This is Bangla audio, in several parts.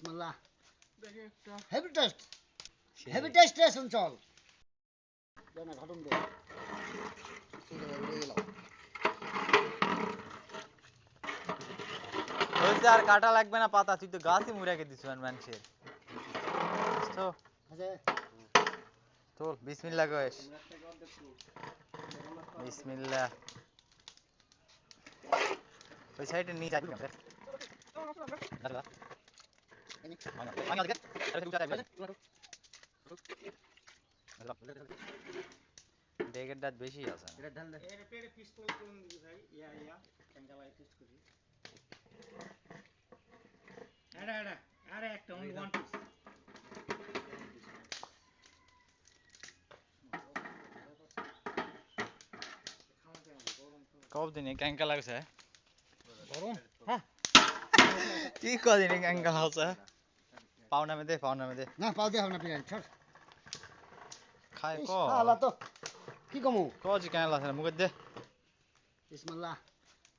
বিসমিল্লাহ। দেখি একটা। হেভি টেস্ট হেভি টেস্ট রেশন চল দে না ঘটন দে। আর কাটা লাগবে না পাতা তুই তো গাছই মুড়াকে দিস মানুষের। তো আচ্ছা। বিসমিল্লাহ কয়েস। বিসমিল্লাহ। ওই সাইডে নিয়ে যাবি না ডেগের দাঁত বেশি আছে না। এটা ঢাল দে এর পেরে পিস্তল কোন দিবি ভাই ইয়া ইয়া ক্যাঙ্গালাই টেস্ট করি আরে আরে আরে একটা অনলি ওয়ান পিস কদিন ক্যাঙ্কা লাগছে গরম হ্যাঁ কি কদিন ক্যাঙ্কা লাগছে পাও নামে দে পাও নামে দে। না পাও দে হবে না পিরান ছাড়। খায় ক? আলা তো কি কমু? ক জি কেন লাগছে মুখে দে। বিসমিল্লাহ।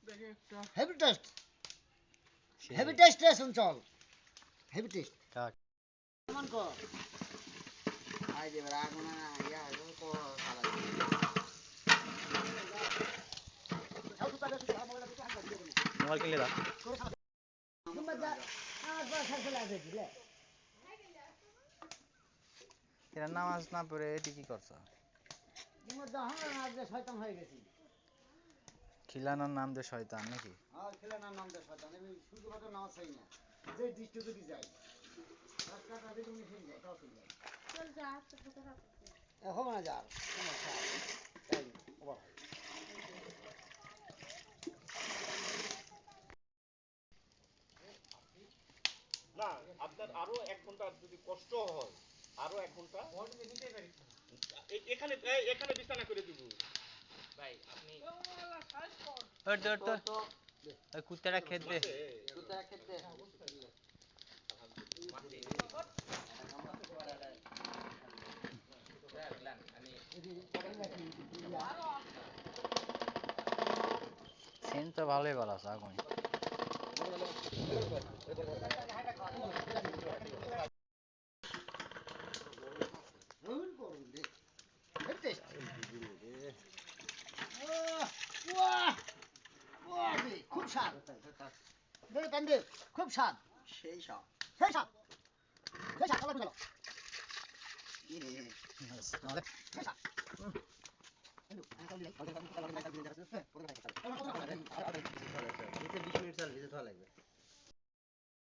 দেখি একটা। হেভি টেস্ট হেভি টেস্ট রেশন চল হেভি টেস্ট কাক? কেমন কর আই দে বড় আগুন না ইয়া কো সালা মোবাইল কিনলে দা এরা নামাজ না পড়ে এটি কি করছ? শয়তান খিলানোর নাম দে শয়তান নাকি? আর খেলানোর নাম দেয় শয়তান আমি শুধুমাত্র নামাজ চাই না যে। দৃষ্টি যদি যাই রাস্তাটা যদি না আপনার আরও এক ঘণ্টা যদি কষ্ট হয় আরও এক ঘণ্টা এখানে এখানে বিছানা করে দিব ভাই আপনি দে ওর দে ওই কুত্তাটা খেত দে সেন তো ভালোই ভালো আছে আগুন খুব স্বাদ দে টান দে, খুব স্বাদ সেই স্বাদ সেই স্বাদ সেই স্বাদ আবার গেল সেই স্বাদ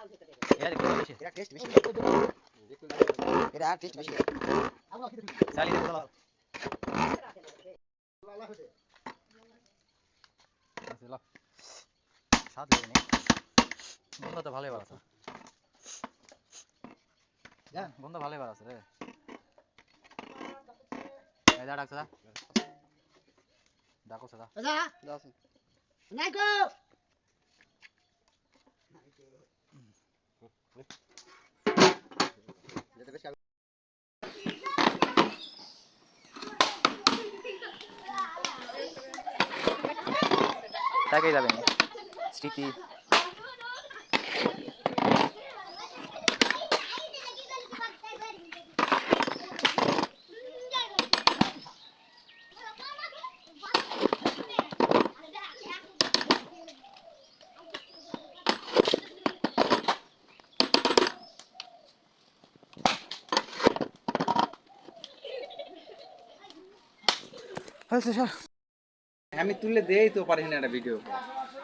বেশি। টেস্ট বেশি। টেস্ট বেশি। দে লালা স্বাদ লাগে গন্ধ তো ভালোই যা। গন্ধ ভালোই বার আছে রে। যা। ডাকছে ডাকো সদা। নাইকো! যেটা বেশি তাকেই যাবে নি স্মৃতি। হয়েছে স্যার? আমি তুলে দেই তো পারি না একটা ভিডিও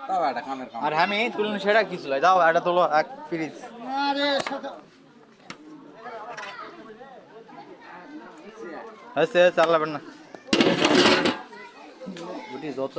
তাও একটা কামের কাম আর আমি তুলুন সেটা কিছু লয়। দাও এটা তোলো এক ফ্রিজ আরে হয়েছে চালাবেন না। গুটি যত